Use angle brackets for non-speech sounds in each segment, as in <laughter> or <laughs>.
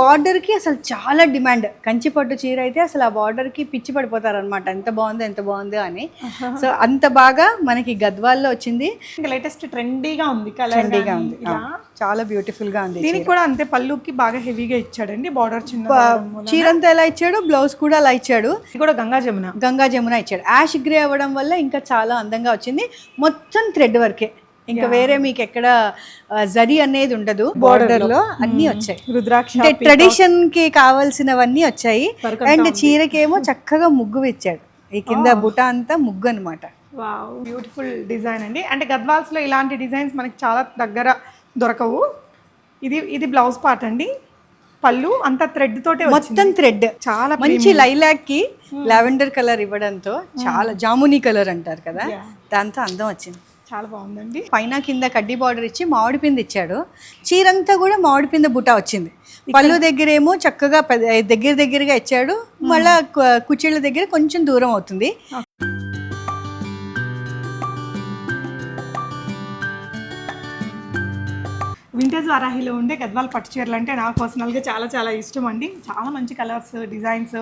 బార్డర్కి అసలు చాలా డిమాండ్. కంచి పట్టు చీర అయితే అసలు ఆ బార్డర్కి పిచ్చి పడిపోతారు అనమాట ఎంత బాగుందో ఎంత బాగుందో అని. సో అంత బాగా మనకి గద్వాల్లో వచ్చింది. ఇంకా లేటెస్ట్ ట్రెండీగా ఉంది ట్రెండీగా ఉంది. చాలా బ్యూటిఫుల్గా ఉంది దీనికి కూడా అంతే పళ్ళుకి బాగా హెవీగా ఇచ్చాడండి బార్డర్ చిన్న చీర అంతా ఎలా ఇచ్చాడు? బ్లౌజ్ కూడా అలా ఇచ్చాడు. ఇది కూడా గంగా జమున. గంగా జమున ఇచ్చాడు. యాష్ గ్రే అవ్వడం వల్ల ఇంకా చాలా అందంగా వచ్చింది. మొత్తం థ్రెడ్ వర్కే ఇంకా వేరే మీకు ఎక్కడ జరీ అనేది ఉండదు. బార్డర్లో. అన్ని వచ్చాయి. రుద్రాక్ష ట్రెడిషన్కి కావాల్సినవన్నీ వచ్చాయి. అండ్ చీరకేమో చక్కగా ముగ్గు ఇచ్చాడు ఈ కింద బుట్ట అంతా ముగ్గు అనమాట వావ్ బ్యూటిఫుల్ డిజైన్ అండి. అంటే గద్వాల్స్లో ఇలాంటి డిజైన్స్ మనకి చాలా దగ్గర దొరకవు. ఇది ఇది బ్లౌజ్ పార్ట్ అండి. పళ్ళు అంతా థ్రెడ్ తోటే. మొత్తం థ్రెడ్ చాలా మంచి లైలాక్కి లావెండర్ కలర్ ఇవ్వడంతో చాలా జామునీ కలర్ అంటారు కదా. దాంతో అందం వచ్చింది. చాలా బాగుందండి. పైన కింద కడ్డీ బార్డర్ ఇచ్చి మామిడి పిండి ఇచ్చాడు. చీరంతా కూడా మామిడి పిండి బుట్ట వచ్చింది. పళ్ళు దగ్గర ఏమో చక్కగా దగ్గర దగ్గరగా ఇచ్చాడు. మళ్ళా కుచ్చిళ్ళ దగ్గర కొంచెం దూరం అవుతుంది. వింటేజ్ వారాహిలో ఉండే గద్వాల్ పట్టు చీరలు అంటే నాకు పర్సనల్గా చాలా చాలా ఇష్టం అండి. చాలా మంచి కలర్స్ డిజైన్స్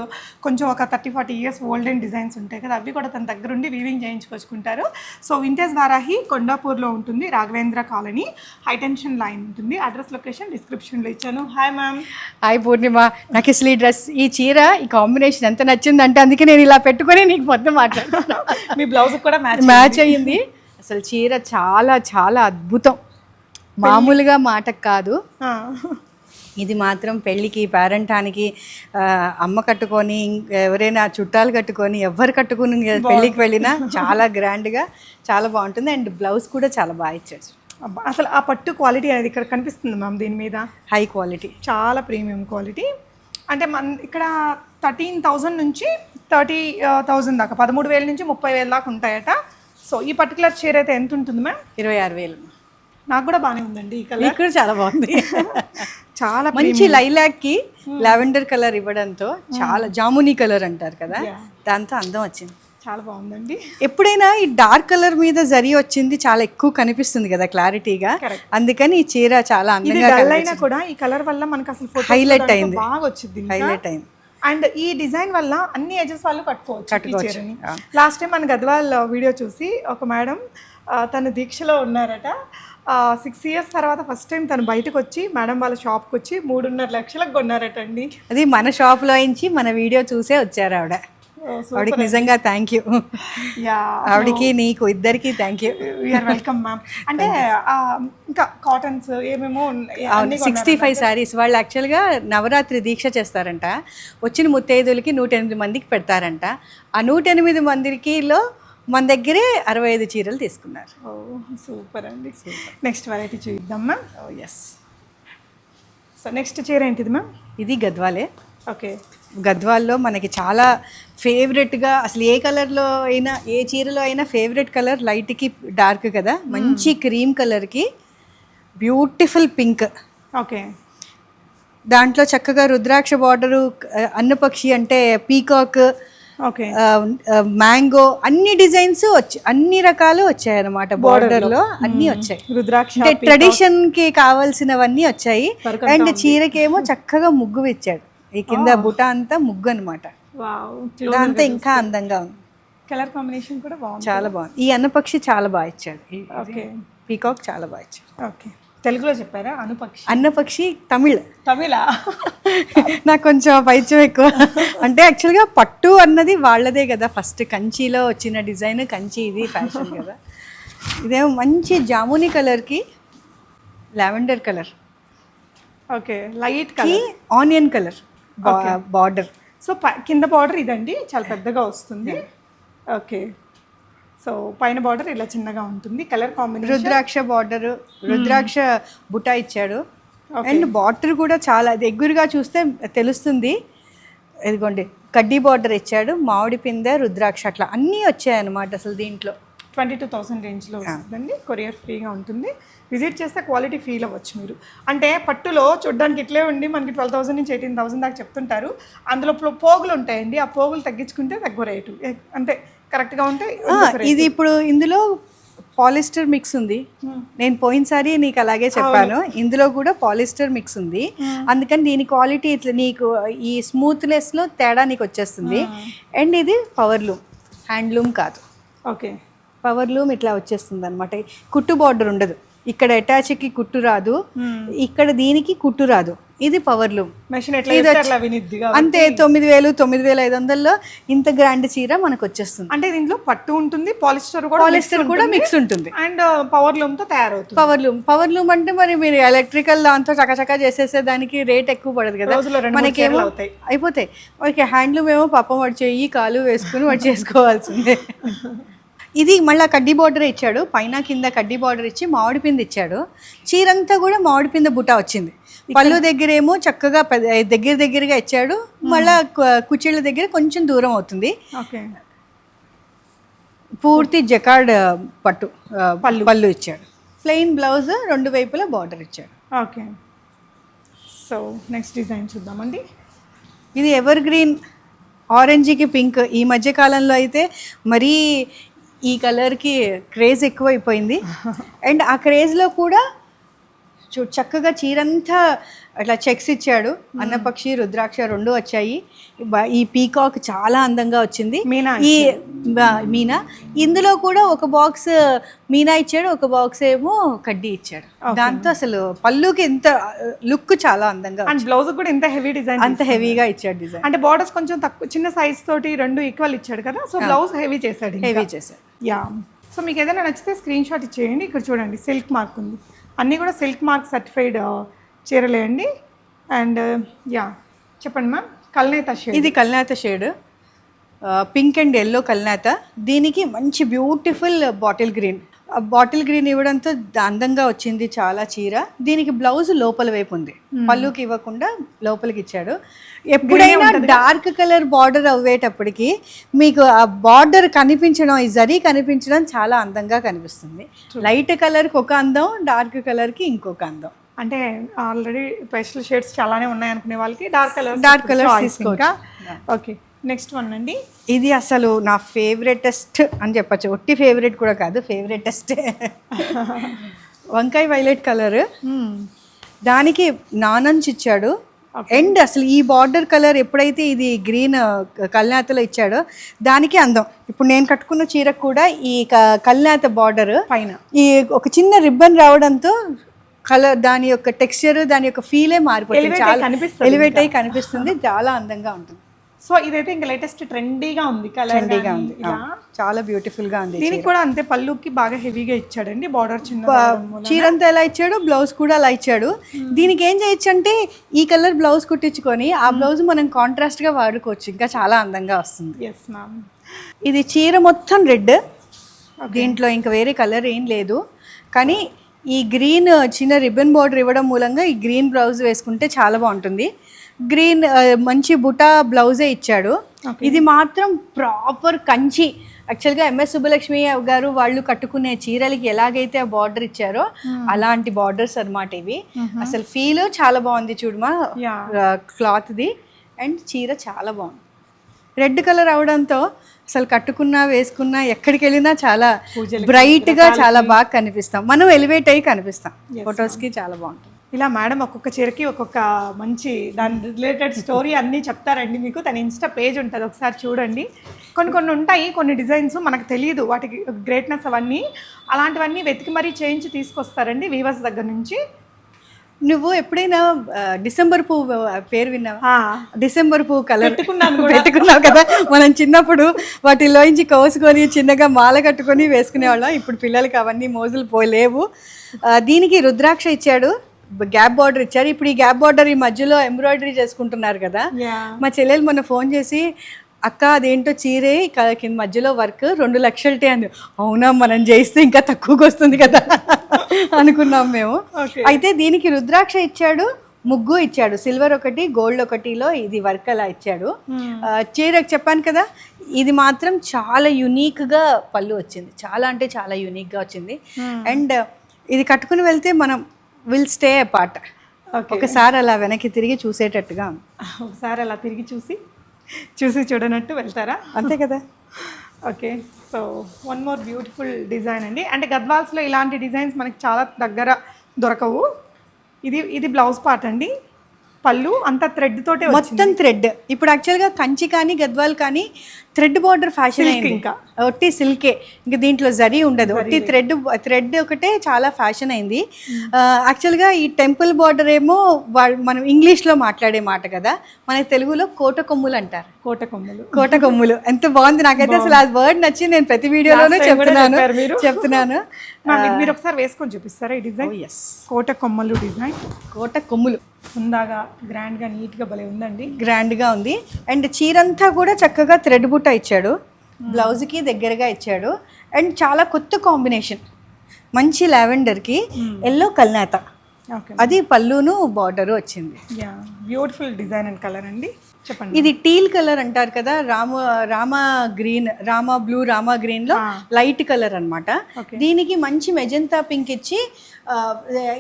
కొంచెం ఒక thirty forty years olden designs ఉంటాయి కదా అవి కూడా తన దగ్గర ఉండి వీవింగ్ చేయించుకొచ్చుకుంటారు. సో వింటేజ్ వారాహి కొండాపూర్లో ఉంటుంది Raghavendra colony. High tension line ఉంటుంది. అడ్రస్ లొకేషన్ డిస్క్రిప్షన్లో ఇచ్చాను. హాయ్ మ్యామ్ హాయ్ పూర్ణిమ నాకు అసలు ఈ డ్రెస్ ఈ చీర ఈ కాంబినేషన్ ఎంత నచ్చిందంటే అందుకే నేను ఇలా పెట్టుకొని నీకు మొత్తం మాట్లాడుతున్నాను మీ బ్లౌజ్ కూడా మ్యాచ్ మ్యాచ్ అయ్యింది అసలు చీర చాలా చాలా అద్భుతం. మామూలుగా మాటకు కాదు. ఇది మాత్రం పెళ్ళికి పేరంటానికి అమ్మ కట్టుకొని ఇంక ఎవరైనా చుట్టాలు కట్టుకొని ఎవరు కట్టుకుని పెళ్ళికి వెళ్ళినా చాలా గ్రాండ్గా చాలా బాగుంటుంది. అండ్ బ్లౌజ్ కూడా చాలా బాగా ఇచ్చాడు అసలు ఆ పట్టు క్వాలిటీ అనేది ఇక్కడ కనిపిస్తుంది మ్యామ్ దీని మీద? High quality. చాలా ప్రీమియం క్వాలిటీ. అంటే మన ఇక్కడ థర్టీన్ థౌజండ్ నుంచి థర్టీ థౌజండ్ దాకా పదమూడు వేల నుంచి ముప్పై వేల దాకా ఉంటాయట. సో ఈ పర్టికులర్ చీర అయితే ఎంత ఉంటుంది మ్యామ్? ఇరవై ఆరు వేలు. నాకు కూడా బాగానే ఉందండి ఈ కలర్. మీకు కూడా చాలా బాగుంది. <laughs> చాలా మంచి లైలాక్కి లావెండర్ కలర్ ఇవ్వడంతో చాలా జామునీ కలర్ అంటారు కదా దాంతో అందం వచ్చింది. చాలా బాగుందండి. ఎప్పుడైనా ఈ డార్క్ కలర్ మీద జరి వచ్చింది చాలా ఎక్కువ కనిపిస్తుంది కదా క్లారిటీగా. అందుకని ఈ చీర చాలా అందంగా కూడా ఈ కలర్ వల్ల మనకు అసలు కూడా అయింది. బాగా వచ్చింది హైలైట్ అయింది. అండ్ ఈ డిజైన్ వల్ల అన్ని ఏజెస్ వాళ్ళు కట్టుకోవచ్చు కట్టుకోవచ్చు. లాస్ట్ టైం మన గద్వాల్ వీడియో చూసి ఒక మేడం తన దీక్షలో ఉన్నారట. సిక్స్ ఇయర్స్ తర్వాత ఫస్ట్ టైం తను బయటకు వచ్చి మేడం వాళ్ళ షాప్కి వచ్చి మూడున్నర లక్షలకు కొన్నారట అండి అది మన షాప్లో నుంచి మన వీడియో చూసే వచ్చారు ఆవిడ. ఆవిడకి నిజంగా థ్యాంక్ యూ ఆవిడకి నీకు ఇద్దరికి thank you we're welcome ma'am అంటే ఇంకా కాటన్స్ ఏమేమో సిక్స్టీ ఫైవ్ శారీస్ వాళ్ళు యాక్చువల్గా నవరాత్రి దీక్ష చేస్తారంట. వచ్చిన ముత్తైదులకి నూట ఎనిమిది మందికి పెడతారంట. ఆ నూట ఎనిమిది మందికిలో మన దగ్గరే అరవై ఐదు చీరలు తీసుకున్నారు. ఓ సూపర్ అండి. నెక్స్ట్ వెరైటీ చూద్దాం మ్యామ్. ఎస్ సో నెక్స్ట్ చీర ఏంటిది మ్యామ్? ఇది గద్వాలే. ఓకే. గద్వాల్లో మనకి చాలా ఫేవరెట్గా అసలు ఏ కలర్లో అయినా ఏ చీరలో అయినా ఫేవరెట్ కలర్ లైట్కి డార్క్ కదా. మంచి క్రీమ్ కలర్కి బ్యూటిఫుల్ పింక్ ఓకే. దాంట్లో చక్కగా రుద్రాక్ష బార్డరు అన్నపక్షి అంటే పీకాక్ మ్యాంగో అన్ని డిజైన్స్ వచ్చి అన్ని రకాలు వచ్చాయి అనమాట బార్డర్లో. అన్ని వచ్చాయి. రుద్రాక్ష ట్రెడిషన్కి కావాల్సినవన్నీ వచ్చాయి. అండ్ చీరకేమో <laughs> చక్కగా ముగ్గు ఇచ్చాడు ఈ కింద బుట్ట అంతా ముగ్గు అనమాట దాంతో ఇంకా అందంగా ఉంది. కలర్ కాంబినేషన్ కూడా బాగుంది. చాలా బాగుంది. ఈ అన్నపక్షి చాలా బాగా ఇచ్చాడు. ఓకే పీకాక్ చాలా బాగా ఇచ్చాడు. ఓకే తెలుగులో చెప్పారా? అనుపక్షి. అన్నపక్షి తమిళ్. తమిళ? నాకు కొంచెం పైత్యం ఎక్కువ. అంటే యాక్చువల్గా పట్టు అన్నది వాళ్ళదే కదా. ఫస్ట్ కంచిలో వచ్చిన డిజైన్ కంచి ఇది ఫ్యాషన్ కదా. ఇదేమో మంచి జామునీ కలర్కి lavender colour okay light colour onion colour border so కింద బార్డర్ ఇదండి. చాలా పెద్దగా వస్తుంది. ఓకే. సో పైన బార్డర్ ఇలా చిన్నగా ఉంటుంది. Colour combination rudraksha border rudraksha బుట్ట ఇచ్చాడు. అండ్ బార్డర్ కూడా చాలా దగ్గరగా చూస్తే తెలుస్తుంది. ఇదిగోండి కడ్డీ బార్డర్ ఇచ్చాడు మామిడి పిందె రుద్రాక్ష అట్లా అన్నీ వచ్చాయి అన్నమాట అసలు దీంట్లో. ట్వంటీ టూ థౌసండ్ రేంజ్లో వస్తుందండి. కొరియర్ ఫ్రీగా ఉంటుంది. విజిట్ చేస్తే క్వాలిటీ ఫీల్ అవ్వచ్చు మీరు. అంటే పట్టులో చూడడానికి ఇట్లే ఉండి మనకి ట్వెల్వ్ థౌసండ్ నుంచి ఎయిటీన్ థౌసండ్ దాకా చెప్తుంటారు. అందులో పోగులు ఉంటాయండి. ఆ పోగులు తగ్గించుకుంటే తక్కువ రేటు. అంటే కరెక్ట్గా ఉంటే ఇది ఇప్పుడు ఇందులో పాలిస్టర్ మిక్స్ ఉంది. నేను పోయినసారి నీకు అలాగే చెప్పాను. ఇందులో కూడా పాలిస్టర్ మిక్స్ ఉంది. అందుకని దీని క్వాలిటీ ఇట్లా నీకు ఈ స్మూత్నెస్లో తేడా నీకు వచ్చేస్తుంది. అండ్ ఇది పవర్లూమ్ హ్యాండ్లూమ్ కాదు. ఓకే. పవర్లూమ్ ఇట్లా వచ్చేస్తుంది అనమాట కుట్టు బార్డర్ ఉండదు. ఇక్కడ అటాచ్కి కుట్టు రాదు. ఇక్కడ దీనికి కుట్టు రాదు. ఇది మెషిన్ చేస్తే అట్లా వినిద్దిగా అంతే తొమ్మిది వేలు తొమ్మిది వేల ఐదు వందల్లో ఇంత గ్రాండ్ చీర మనకు వచ్చేస్తుంది. అంటే దీంట్లో పట్టు ఉంటుంది పాలిస్టర్ కూడా పాలిస్టర్ కూడా మిక్స్ ఉంటుంది. అండ్ పవర్ లూమ్తో తయారవుతుంది. పవర్ లూమ్ పవర్ లూమ్ అంటే మరి మీరు ఎలక్ట్రికల్ దాంతో చకచకా చేసేసే దానికి రేట్ ఎక్కువ పడదు కదా. మనకేమో. అయిపోతాయి. మనకి హ్యాండ్లూమ్ ఏమో పాపం వాడు చెయ్యి కాలు వేసుకుని వాడు చేసుకోవాల్సిందే. <laughs> ఇది మళ్ళీ కడ్డీ బార్డర్ ఇచ్చాడు. పైన కింద కడ్డీ బార్డర్ ఇచ్చి మామిడి పిండి ఇచ్చాడు. చీరంతా కూడా మామిడి పిండి బుట్ట వచ్చింది. పళ్ళు దగ్గర ఏమో చక్కగా దగ్గర దగ్గరగా ఇచ్చాడు. మళ్ళా కుచ్చిళ్ళ దగ్గర కొంచెం దూరం అవుతుంది. ఓకే. పూర్తి జకార్డ్ పట్టు పళ్ళు. పళ్ళు ఇచ్చాడు. ప్లెయిన్ బ్లౌజ్ రెండు వైపులా బార్డర్ ఇచ్చాడు. ఓకే. సో నెక్స్ట్ డిజైన్ చూద్దామండి. ఇది ఎవర్ గ్రీన్ ఆరెంజ్కి పింక్ ఈ మధ్య కాలంలో అయితే మరీ ఈ కలర్కి క్రేజ్ ఎక్కువైపోయింది. అండ్ ఆ క్రేజ్లో కూడా చూ చక్కగా చీరంతా అట్లా చెక్స్ ఇచ్చాడు. అన్నపక్షి రుద్రాక్ష రెండు వచ్చాయి. ఈ పీకాక్ చాలా అందంగా వచ్చింది. మీనా ఈ మీనా. ఇందులో కూడా ఒక బాక్స్ మీనా ఇచ్చాడు ఒక బాక్స్ ఏమో కడ్డీ ఇచ్చాడు. దాంతో అసలు పళ్ళుకి ఎంత లుక్ చాలా అందంగా అండ్ బ్లౌజ్ కూడా ఇంత హెవీ డిజైన్ అంత హెవీగా ఇచ్చాడు డిజైన్ అంటే బార్డర్స్ కొంచెం తక్కువ చిన్న సైజ్ తోటి రెండు ఈక్వల్ ఇచ్చాడు కదా సో బ్లౌజ్ హెవీ చేశాడు. హెవీ చేశాడు. యా సో మీకు ఏదైనా నచ్చితే స్క్రీన్ షాట్ ఇచ్చేయండి. ఇక్కడ చూడండి సిల్క్ మార్క్ ఉంది. అన్నీ కూడా సిల్క్ మార్క్ సర్టిఫైడ్ చీరలే అండి అండ్ యా చెప్పండి మ్యామ్. కల్నేత షేడ్. ఇది కల్నాత షేడ్. పింక్ అండ్ ఎల్లో కల్నాత. దీనికి మంచి beautiful bottle green. Bottle green ఇవ్వడంతో అందంగా వచ్చింది చాలా చీర. దీనికి బ్లౌజ్ లోపల వైపు ఉంది. పళ్ళుకి ఇవ్వకుండా లోపలికి ఇచ్చాడు. ఎప్పుడైనా డార్క్ కలర్ బార్డర్ అవ్వేటప్పటికి మీకు ఆ బార్డర్ కనిపించడం ఈ జరీ కనిపించడం చాలా అందంగా కనిపిస్తుంది. లైట్ కలర్కి ఒక అందం డార్క్ కలర్కి ఇంకొక అందం. అంటే ఆల్రెడీ పేస్టల్ షేడ్స్ చాలానే ఉన్నాయి అనుకునే వాళ్ళకి డార్క్ కలర్ colours తీసుకోవచ్చు. ఓకే నెక్స్ట్ వన్ అండి. ఇది అసలు నా ఫేవరెటెస్ట్ అని చెప్పచ్చు. ఒట్టి ఫేవరెట్ కూడా కాదు ఫేవరెటెస్ట్. వంకాయ వైలెట్ కలర్. దానికి నానంచి ఇచ్చాడు. అండ్ అసలు ఈ బార్డర్ కలర్ ఎప్పుడైతే ఇది గ్రీన్ కల్నాతలో ఇచ్చాడో దానికి అందం. ఇప్పుడు నేను కట్టుకున్న చీరకు కూడా ఈ కల్నాత బార్డర్. పైన. ఈ ఒక చిన్న రిబ్బన్ రావడంతో కలర్ దాని యొక్క టెక్స్చర్ దాని యొక్క ఫీలే మారిపోతుంది. ఎలివేట్ అయి కనిపిస్తుంది. చాలా అందంగా ఉంటుంది. సో ఇదైతే ఇంకా లేటెస్ట్ ట్రెండీగా ఉంది ట్రెండీగా ఉంది. చాలా బ్యూటిఫుల్గా ఉంది దీనికి కూడా అంతే పళ్ళుకి బాగా హెవీగా ఇచ్చాడండి బార్డర్ చిన్న చీరంతా ఎలా ఇచ్చాడు? బ్లౌజ్ కూడా అలా ఇచ్చాడు. దీనికి ఏం చేయొచ్చు అంటే ఈ కలర్ బ్లౌజ్ కుట్టించుకొని ఆ బ్లౌజ్ మనం కాంట్రాస్ట్గా వాడుకోవచ్చు. ఇంకా చాలా అందంగా వస్తుంది. ఎస్ మ్యామ్ ఇది చీర మొత్తం రెడ్ దీంట్లో ఇంకా వేరే కలర్ ఏం లేదు. కానీ ఈ గ్రీన్ చిన్న రిబ్బన్ బార్డర్ ఇవ్వడం మూలంగా ఈ గ్రీన్ బ్లౌజ్ వేసుకుంటే చాలా బాగుంటుంది. గ్రీన్ మంచి బుటా బ్లౌజే ఇచ్చాడు. ఇది మాత్రం ప్రాపర్ కంచి. యాక్చువల్గా ఎంఎస్ సుబ్బలక్ష్మి గారు వాళ్ళు కట్టుకునే చీరలకి ఎలాగైతే ఆ బార్డర్ ఇచ్చారో అలాంటి బార్డర్స్ అన్నమాట ఇవి. అసలు ఫీల్ చాలా బాగుంది చూడమా. క్లాత్ది. అండ్ చీర చాలా బాగుంది. రెడ్ కలర్ అవడంతో అసలు కట్టుకున్నా వేసుకున్నా ఎక్కడికి వెళ్ళినా చాలా బ్రైట్గా చాలా బాగా కనిపిస్తాం. మనం ఎలివేట్ అయ్యి కనిపిస్తాం. ఫొటోస్కి చాలా బాగుంటుంది ఇలా మేడం ఒక్కొక్క చీరకి ఒక్కొక్క మంచి దాని రిలేటెడ్ స్టోరీ అన్నీ చెప్తారండి మీకు. తన ఇన్స్టా పేజ్ ఉంటుంది ఒకసారి చూడండి. కొన్ని కొన్ని ఉంటాయి కొన్ని డిజైన్స్ మనకు తెలియదు. వాటికి గ్రేట్నెస్ అవన్నీ అలాంటివన్నీ వెతికి మరీ చేయించి తీసుకొస్తారండి వీవర్స్ దగ్గర నుంచి. నువ్వు ఎప్పుడైనా డిసెంబర్ పువ్వు పేరు విన్నావా? డిసెంబర్ పువ్వు కలర్. పెట్టుకున్నావు కదా? మనం చిన్నప్పుడు వాటిలోంచి కోసుకొని చిన్నగా మాల కట్టుకొని వేసుకునేవాళ్ళం. ఇప్పుడు పిల్లలకి అవన్నీ మోజులు పోలేవు. దీనికి రుద్రాక్ష ఇచ్చాడు. గ్యాప్ బార్డర్ ఇచ్చారు. ఇప్పుడు ఈ గ్యాప్ బార్డర్ ఈ మధ్యలో ఎంబ్రాయిడరీ చేసుకుంటున్నారు కదా. మా చెల్లెలు మొన్న ఫోన్ చేసి అక్క అదేంటో చీరే కింద మధ్యలో వర్క్ రెండు లక్షలటే అంది. అవునా మనం చేస్తే ఇంకా తక్కువకి వస్తుంది కదా <laughs> అనుకున్నాం మేము. అయితే దీనికి రుద్రాక్ష ఇచ్చాడు ముగ్గు ఇచ్చాడు. సిల్వర్ ఒకటి గోల్డ్ ఒకటిలో ఇది వర్క్ అలా ఇచ్చాడు. చీరకు చెప్పాను కదా ఇది మాత్రం చాలా యునీక్గా పళ్ళు వచ్చింది. చాలా అంటే చాలా యునీక్గా వచ్చింది. అండ్ ఇది కట్టుకుని వెళ్తే మనం విల్ స్టే పార్ట్ ఓకే ఒకసారి అలా వెనక్కి తిరిగి చూసేటట్టుగా ఒకసారి అలా తిరిగి చూసి చూసి చూడనట్టు వెళ్తారా? అంతే కదా. Okay so one more beautiful design అండి. అంటే గద్వాల్స్లో ఇలాంటి డిజైన్స్ మనకి చాలా దగ్గర దొరకవు. ఇది ఇది బ్లౌజ్ పార్ట్ అండి. పళ్ళు అంతా థ్రెడ్ తోటే మొత్తం థ్రెడ్ ఇప్పుడు యాక్చువల్గా కంచి కానీ గద్వాల్ కానీ థ్రెడ్ బార్డర్ ఫ్యాషన్ అయింది. ఇంకా. ఒట్టి సిల్కే ఇంకా దీంట్లో జరీ ఉండదు. ఒట్టి థ్రెడ్ థ్రెడ్ ఒకటే చాలా ఫ్యాషన్ అయింది. యాక్చువల్గా ఈ టెంపుల్ బార్డర్ ఏమో మనం ఇంగ్లీష్లో మాట్లాడే మాట కదా. మన తెలుగులో కోట కొమ్ములు అంటారు. కోట కొమ్మలు. కోట కొమ్ములు. ఎంత బాగుంది. నాకైతే అసలు ఆ వర్డ్ నచ్చి నేను ప్రతి వీడియోలోనూ చెప్తున్నాను. చెప్తున్నాను. మ్యామ్, ఇది మీరు ఒకసారి వేసుకొని చూపిస్తారా ఈ డిజైన్? ఎస్ కోట కొమ్మలు డిజైన్. కోట కొమ్ములు. ఉందాగా గ్రాండ్గా నీట్గా భలే ఉందండి. గ్రాండ్గా ఉంది. అండ్ చీరంతా కూడా చక్కగా థ్రెడ్ బుట్ట ఇచ్చాడు. బ్లౌజ్కి దగ్గరగా ఇచ్చాడు. అండ్ చాలా కొత్త కాంబినేషన్. మంచి లావెండర్కి ఎల్లో కల్నేత. ఓకే అది పళ్ళును బార్డరు వచ్చింది. Yeah beautiful design and colour అండి. చెప్పండి. ఇది టీల్ కలర్ అంటారు కదా రామ రామ గ్రీన్ రామ బ్లూ రామ గ్రీన్లో లైట్ కలర్ అన్నమాట. దీనికి మంచి మెజంతా పింక్ ఇచ్చి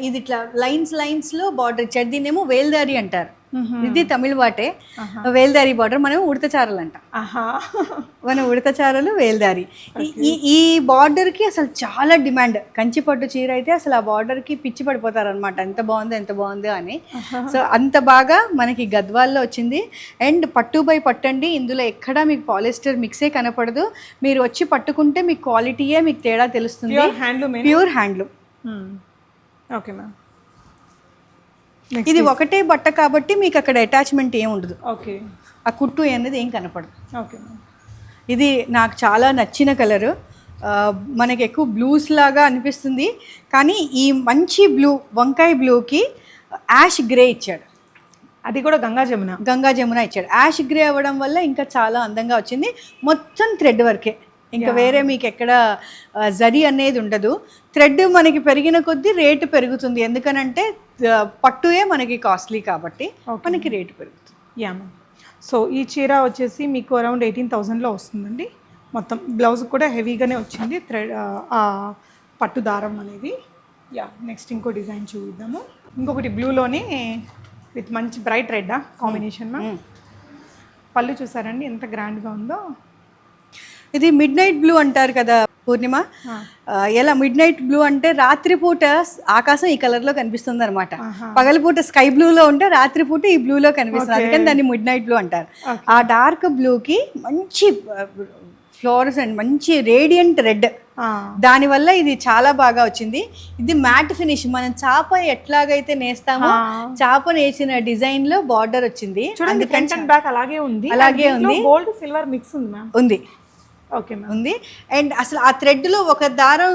ఇది ఇట్లా లైన్స్ లైన్స్లో బార్డర్ ఇచ్చాడు దీన్నేమో వేల్దారి అంటారు. ఇది తమిళ వాటే. వేల్దారి బార్డర్ మనం ఉడతచారలు అంటాం మన ఉడతచారలు వేల్దారి. ఈ- ఈ బార్డర్కి అసలు చాలా డిమాండ్. కంచి పట్టు చీర అయితే అసలు ఆ బార్డర్కి పిచ్చి పడిపోతారు అనమాట ఎంత బాగుంది ఎంత బాగుంది అని. సో అంత బాగా మనకి గద్వాల్లో వచ్చింది. అండ్ పట్టు బై పట్టండి. ఇందులో ఎక్కడా మీకు పాలిస్టర్ మిక్సే కనపడదు. మీరు వచ్చి పట్టుకుంటే మీకు క్వాలిటీయే మీకు తేడా తెలుస్తుంది. Pure handloom pure handloom. Okay ma'am. ఇది ఒకటే బట్ట కాబట్టి మీకు అక్కడ అటాచ్మెంట్ ఏం ఉండదు. ఓకే ఆ కుట్టు అనేది ఏం కనపడదు. ఓకే ఇది నాకు చాలా నచ్చిన కలరు మనకి ఎక్కువ బ్లూస్ లాగా అనిపిస్తుంది. కానీ ఈ మంచి బ్లూ వంకాయ బ్లూకి యాష్ గ్రే ఇచ్చాడు. అది కూడా గంగా జమున. గంగా జమున ఇచ్చాడు. యాష్ గ్రే అవ్వడం వల్ల ఇంకా చాలా అందంగా వచ్చింది. మొత్తం థ్రెడ్ వర్కే ఇంకా వేరే మీకు ఎక్కడ జరీ అనేది ఉండదు. థ్రెడ్ మనకి పెరిగిన కొద్దీ రేటు పెరుగుతుంది. ఎందుకనంటే పట్టుయే మనకి కాస్ట్లీ కాబట్టి మనకి రేటు పెరుగుతుంది. యా మ్యామ్ సో ఈ చీర వచ్చేసి మీకు అరౌండ్ ఎయిటీన్ థౌజండ్లో వస్తుందండి. మొత్తం బ్లౌజ్ కూడా హెవీగానే వచ్చింది. థ్రెడ్ ఆ పట్టు దారం అనేది. యా నెక్స్ట్ ఇంకో డిజైన్ చూద్దాము. ఇంకొకటి బ్లూలోనే విత్ మంచి బ్రైట్ రెడ్ కాంబినేషన్ మ్యామ్ పళ్ళు చూసారండి ఎంత గ్రాండ్గా ఉందో. ఇది మిడ్ నైట్ బ్లూ అంటారు కదా పూర్ణిమ. ఎలా మిడ్ నైట్ బ్లూ అంటే రాత్రిపూట ఆకాశం ఈ కలర్లో కనిపిస్తుంది అనమాట పగలపూట స్కై బ్లూ లో ఉంటే రాత్రిపూట ఈ బ్లూ లో కనిపిస్తుంది. అందుకని దాన్ని మిడ్ నైట్ బ్లూ అంటారు ఆ డార్క్ బ్లూ కి మంచి ఫ్లోరస్ అండ్ మంచి రేడియంట్ రెడ్ ఆ, దానివల్ల ఇది చాలా బాగా వచ్చింది. ఇది మ్యాట్ ఫినిష్ మనం చాప ఎట్లాగైతే నేస్తామో చాప నేసిన డిజైన్లో బార్డర్ వచ్చింది. చూడండి ఫ్రంట్ అండ్ బ్యాక్ అలాగే ఉంది. అలాగే ఉంది. గోల్డ్ సిల్వర్ మిక్స్ ఉంది ఉంది. ఉంది. అండ్ అసలు ఆ థ్రెడ్లో ఒక దారం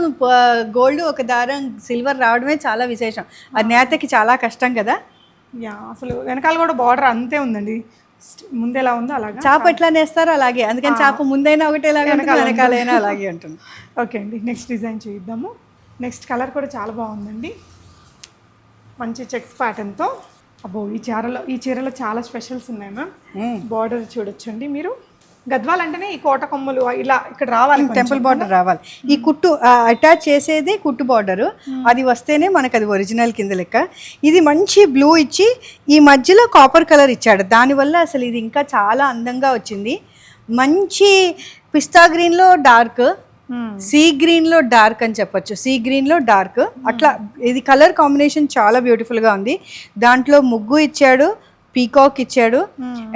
గోల్డ్ ఒక దారం సిల్వర్ రావడమే చాలా విశేషం. ఆ. నేతకి చాలా కష్టం కదా? యా అసలు వెనకాల కూడా బార్డర్ అంతే ఉందండి. ముందు ఎలా ఉందో అలాగా చాప ఎట్లా నేస్తారో? అలాగే. అందుకని చాప ముందైనా ఒకటేలాగా వెనకాలైనా అలాగే ఉంటుంది. <laughs> ఓకే అండి నెక్స్ట్ డిజైన్ చూద్దాము నెక్స్ట్ కలర్ కూడా చాలా బాగుందండి. మంచి చెక్స్ ప్యాటర్న్తో అబ్బో ఈ చీరలో ఈ చీరలో చాలా స్పెషల్స్ ఉన్నాయి మ్యామ్ బార్డర్ చూడొచ్చండి మీరు. గద్వాల్ అంటేనే ఈ కోట కొమ్మలు ఇలా ఇక్కడ రావాలి. టెంపుల్ బార్డర్ రావాలి. ఈ కుట్టు అటాచ్ చేసేది కుట్టు బార్డర్ అది వస్తేనే మనకు అది ఒరిజినల్ కింద లెక్క. ఇది మంచి బ్లూ ఇచ్చి ఈ మధ్యలో కాపర్ కలర్ ఇచ్చాడు. దానివల్ల అసలు ఇది ఇంకా చాలా అందంగా వచ్చింది. మంచి పిస్తా గ్రీన్లో డార్క్. సీ గ్రీన్లో డార్క్ అని చెప్పొచ్చు. సీ గ్రీన్లో డార్క్ అట్లా ఇది కలర్ కాంబినేషన్ చాలా బ్యూటిఫుల్గా ఉంది. దాంట్లో ముగ్గు ఇచ్చాడు పీకాక్ ఇచ్చాడు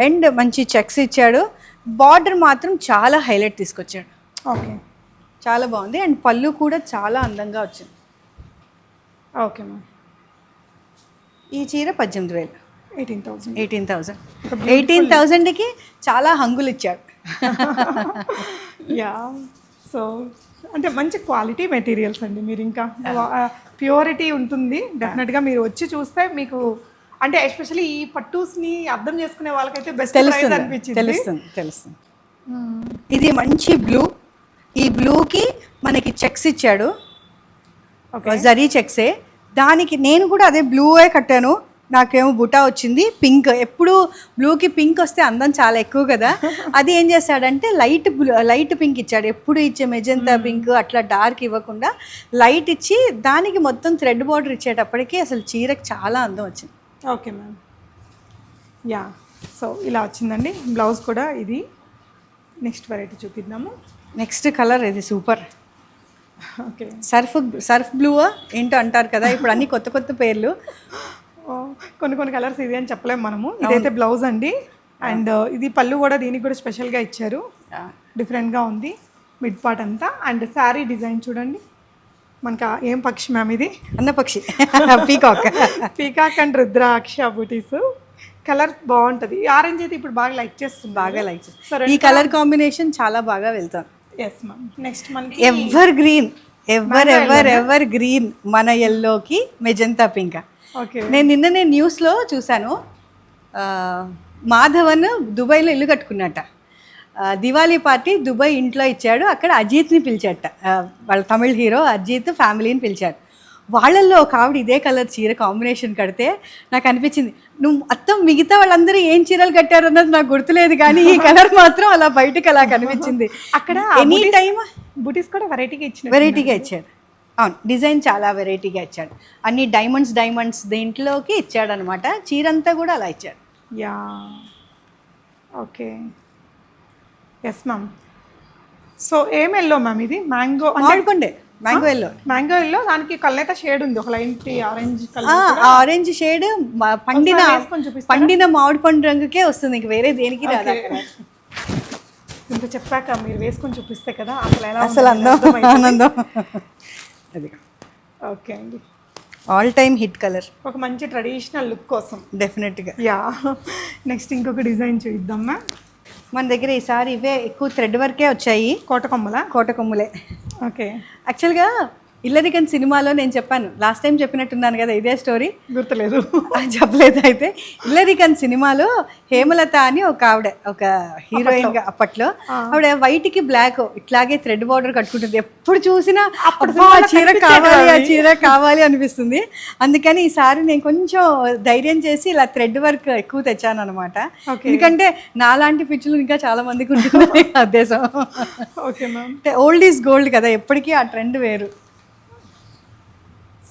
అండ్ మంచి చెక్స్ ఇచ్చాడు. బార్డర్ మాత్రం చాలా హైలైట్ తీసుకొచ్చాడు. ఓకే. చాలా బాగుంది. అండ్ పళ్ళు కూడా చాలా అందంగా వచ్చింది. Okay ma'am. ఈ చీర పద్దెనిమిది వేలు. Eighteen thousand. Eighteen thousand eighteen థౌజండ్కి చాలా హంగులు ఇచ్చాడు యా సో అంటే మంచి క్వాలిటీ మెటీరియల్స్ అండి మీరు ఇంకా. ప్యూరిటీ ఉంటుంది. డెఫినెట్గా మీరు వచ్చి చూస్తే మీకు అంటే ఎస్పెషల్లీ ఈ పట్టూస్ని అర్థం చేసుకునే వాళ్ళకైతే బెస్ట్ తెలుస్తుంది అనిపించింది. తెలుస్తుంది తెలుస్తుంది. ఇది మంచి బ్లూ. ఈ బ్లూకి మనకి చెక్స్ ఇచ్చాడు. జరీ చెక్సే. దానికి నేను కూడా అదే బ్లూవే కట్టాను. నాకేమో బుటా వచ్చింది. పింక్. ఎప్పుడు బ్లూకి పింక్ వస్తే అందం చాలా ఎక్కువ కదా. <laughs> అది ఏం చేశాడంటే లైట్ బ్లూ లైట్ పింక్ ఇచ్చాడు. ఎప్పుడు ఇచ్చే మెజంతా పింక్ అట్లా డార్క్ ఇవ్వకుండా లైట్ ఇచ్చి దానికి మొత్తం థ్రెడ్ బార్డర్ ఇచ్చేటప్పటికి అసలు చీరకు చాలా అందం వచ్చింది. Okay ma'am. యా సో ఇలా వచ్చిందండి. బ్లౌజ్ కూడా ఇది. నెక్స్ట్ వెరైటీ చూపిద్దాము. నెక్స్ట్ కలర్ ఇది super. Okay. Surf surf blue ఏంటో అంటారు కదా ఇప్పుడు అన్ని కొత్త కొత్త పేర్లు. కొన్ని కొన్ని కలర్స్ ఇది అని చెప్పలేము మనము. ఇదైతే బ్లౌజ్ అండి. అండ్ ఇది పళ్ళు కూడా దీనికి కూడా స్పెషల్గా ఇచ్చారు. డిఫరెంట్గా ఉంది. మిడ్ పార్ట్ అంతా. అండ్ శారీ డిజైన్ చూడండి. మనకి ఏం పక్షి మ్యామ్ ఇది? అన్నపక్షి పీకాక్ పీకాక్ అండ్ రుద్రాక్ష బూటీస్ కలర్ బాగుంటుంది. ఆరెంజ్ అయితే ఇప్పుడు బాగా లైక్ చేస్తుంది. బాగా లైక్ సరే ఈ కలర్ కాంబినేషన్ చాలా బాగా వెళ్తాం. ఎస్ మ్యామ్ నెక్స్ట్ మనకి evergreen ever ever evergreen మన ఎల్లోకి మెజంతా పింక్ ఓకే నేను నిన్న నేను న్యూస్లో చూశాను. మాధవన్ దుబాయ్లో ఇల్లు కట్టుకున్నట్ట. దివాళీ పార్టీ దుబాయ్ ఇంట్లో ఇచ్చాడు. అక్కడ అజిత్ని పిలిచాట వాళ్ళ తమిళ్ హీరో అజిత్ ఫ్యామిలీని పిలిచాడు వాళ్ళల్లో ఒక ఆవిడ ఇదే కలర్ చీర కాంబినేషన్ కడితే నాకు అనిపించింది నువ్వు మొత్తం మిగతా వాళ్ళందరూ ఏం చీరలు కట్టారు అన్నది నాకు గుర్తులేదు కానీ ఈ కలర్ మాత్రం అలా బయటకు అలా కనిపించింది. అక్కడ ఎనీ టైమ్ బూటీస్ కూడా వెరైటీగా ఇచ్చిన వెరైటీగా ఇచ్చాడు అవును డిజైన్ చాలా వెరైటీగా ఇచ్చాడు. అన్ని డైమండ్స్ డైమండ్స్ దీంట్లోకి ఇచ్చాడు అనమాట చీరంతా కూడా అలా ఇచ్చాడు. Yeah okay yes ma'am so ఏం ఎల్లో మ్యామ్ ఇది? మ్యాంగో మామిడికొండే మ్యాంగో ఎల్లో మ్యాంగో ఎల్లో దానికి కళ్ళైతే షేడ్ ఉంది. ఒక line orange colour orange shade పండిన? పండిన మామిడి పండు రంగుకే వస్తుంది. ఇంక వేరే దేనికి రాదు. ఇంత చెప్పాక మీరు వేసుకొని చూపిస్తే కదా అసలు ఎలా అసలు అందం ఆనందం. అది. ఓకే అండి. ఆల్ టైమ్ హిట్ కలర్ ఒక మంచి ట్రెడిషనల్ లుక్ కోసం. డెఫినెట్గా యా నెక్స్ట్ ఇంకొక డిజైన్ చూద్దాం మ్యామ్ మన దగ్గర ఈసారి ఇవే ఎక్కువ థ్రెడ్ వర్కే వచ్చాయి? కోటకొమ్మల కోట కొమ్ములే. ఓకే. యాక్చువల్గా ఇల్లరికన్ సినిమాలో నేను చెప్పాను. లాస్ట్ టైం చెప్పినట్టున్నాను కదా ఇదే స్టోరీ. గుర్తులేదు. చెప్పలేదు అయితే. ఇల్లరికన్ సినిమాలో హేమలత అని ఒక ఆవిడ ఒక హీరోయిన్గా అప్పట్లో. ఆవిడ వైట్కి బ్లాక్ ఇట్లాగే థ్రెడ్ బార్డర్ కట్టుకుంటుంది. ఎప్పుడు చూసినా అబ్బా, ఆ చీర కావాలి ఆ చీర కావాలి అనిపిస్తుంది. అందుకని ఈసారి నేను కొంచెం ధైర్యం చేసి ఇలా థ్రెడ్ వర్క్ ఎక్కువ తెచ్చాను అనమాట ఎందుకంటే నాలాంటి పిచ్చులు ఇంకా చాలా మందికి ఉంటుంది ఉద్దేశం <laughs> okay ma'am. Old is gold కదా ఎప్పటికీ ఆ ట్రెండ్ వేరు.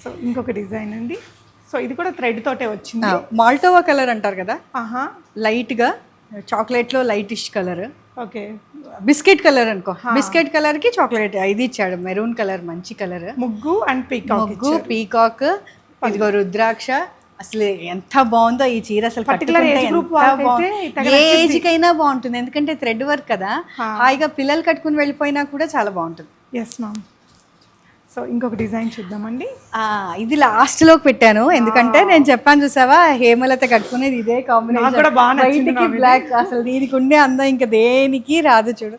సో ఇంకొక డిజైన్ అండి. సో ఇది కూడా థ్రెడ్ తోటే వచ్చింది. మాల్టోవా కలర్ అంటారు కదా? ఆహా. లైట్గా చాక్లెట్లో lightish colour. Okay. Biscuit colour అనుకో. బిస్కెట్ కలర్కి చాక్లెట్ ఇది ఇచ్చాడు. మెరూన్ కలర్ మంచి కలర్. ముగ్గు అండ్ పీకాక్ ముగ్గు పీకాక్ ఇదిగో రుద్రాక్ష. అసలు ఎంత బాగుందో ఈ చీర అసలు ఏ ఏజ్ కైనా బాగుంటుంది. ఎందుకంటే థ్రెడ్ వర్క్ కదా. హాయిగా పిల్లలు కట్టుకుని వెళ్ళిపోయినా కూడా చాలా బాగుంటుంది. ఎస్ మ్యామ్ సో ఇంకొక డిజైన్ చూద్దామండి. ఆ, ఇది లాస్ట్లోకి పెట్టాను. ఎందుకంటే నేను చెప్పాను చూసావా హేమలత కట్టుకునేది ఇదే కాంబినేషన్ బ్లాక్ అసలు దీనికి ఉండే అందం ఇంకా దేనికి రాదు చూడు.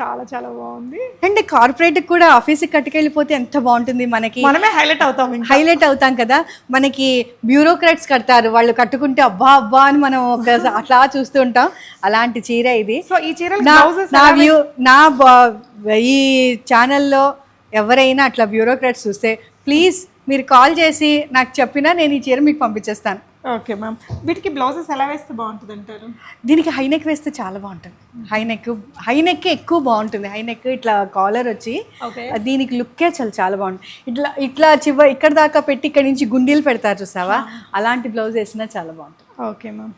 చాలా చాలా బాగుంది. అంటే కార్పొరేట్ కూడా ఆఫీస్కి కట్టుకెళ్ళిపోతే ఎంత బాగుంటుంది మనకి. మనమే హైలైట్ అవుతాం హైలైట్ అవుతాం కదా. మనకి బ్యూరోక్రాట్స్ కడతారు. వాళ్ళు కట్టుకుంటే అబ్బా అబ్బా అని మనం ఒక అట్లా చూస్తూ ఉంటాం. అలాంటి చీర ఇది. సో ఈ చీరలు నా వ్యూ నా ఈ ఛానల్లో ఎవరైనా అట్లా బ్యూరోక్రాట్స్ చూస్తే ప్లీజ్ మీరు కాల్ చేసి నాకు చెప్పినా నేను ఈ చీర మీకు పంపించేస్తాను. Okay ma'am. వీటికి బ్లౌజెస్ ఎలా వేస్తే బాగుంటుంది అంటారు? దీనికి హై నెక్ వేస్తే చాలా బాగుంటుంది. హై నెక్ హై నెక్ ఎక్కువ బాగుంటుంది. హై నెక్ ఇట్లా కాలర్ వచ్చి దీనికి లుక్కే చాలా చాలా బాగుంటుంది. ఇట్లా ఇట్లా చివ ఇక్కడ దాకా పెట్టి ఇక్కడ నుంచి గుండీలు పెడతారు చూసావా? అలాంటి బ్లౌజ్ వేసినా చాలా బాగుంటుంది. Okay ma'am.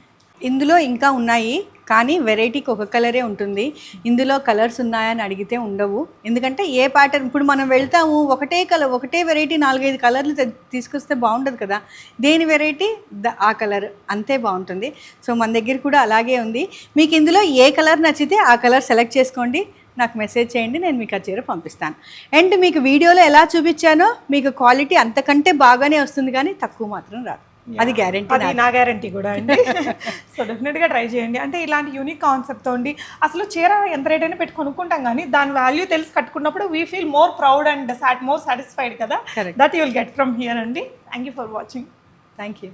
ఇందులో ఇంకా ఉన్నాయి కానీ వెరైటీకి ఒక కలరే ఉంటుంది. ఇందులో కలర్స్ ఉన్నాయని అడిగితే ఉండవు. ఎందుకంటే ఏ ప్యాటర్న్ ఇప్పుడు మనం వెళ్తాము ఒకటే కలర్ ఒకటే వెరైటీ నాలుగైదు కలర్లు తీసుకొస్తే బాగుండదు కదా. దేని వెరైటీ? ద ఆ కలర్. అంతే బాగుంటుంది. సో మన దగ్గర కూడా అలాగే ఉంది. మీకు ఇందులో ఏ కలర్ నచ్చితే ఆ కలర్ సెలెక్ట్ చేసుకోండి. నాకు మెసేజ్ చేయండి నేను మీకు ఆ చీర పంపిస్తాను. అండ్ మీకు వీడియోలో ఎలా చూపించానో మీకు క్వాలిటీ అంతకంటే బాగానే వస్తుంది కానీ తక్కువ మాత్రం రాదు. అది గ్యారంటీ అది నా గ్యారంటీ కూడా అండి. సో డెఫినెట్గా ట్రై చేయండి. అంటే ఇలాంటి యూనిక్ కాన్సెప్ట్ ఉండి అసలు చీర ఎంత రేట్ అయినా పెట్టి కొనుక్కుంటాం కానీ దాని వాల్యూ తెలిసి కట్టుకున్నప్పుడు we feel more proud and sat more satisfied కదా. That you will get from here అండి. Thank you for watching thank you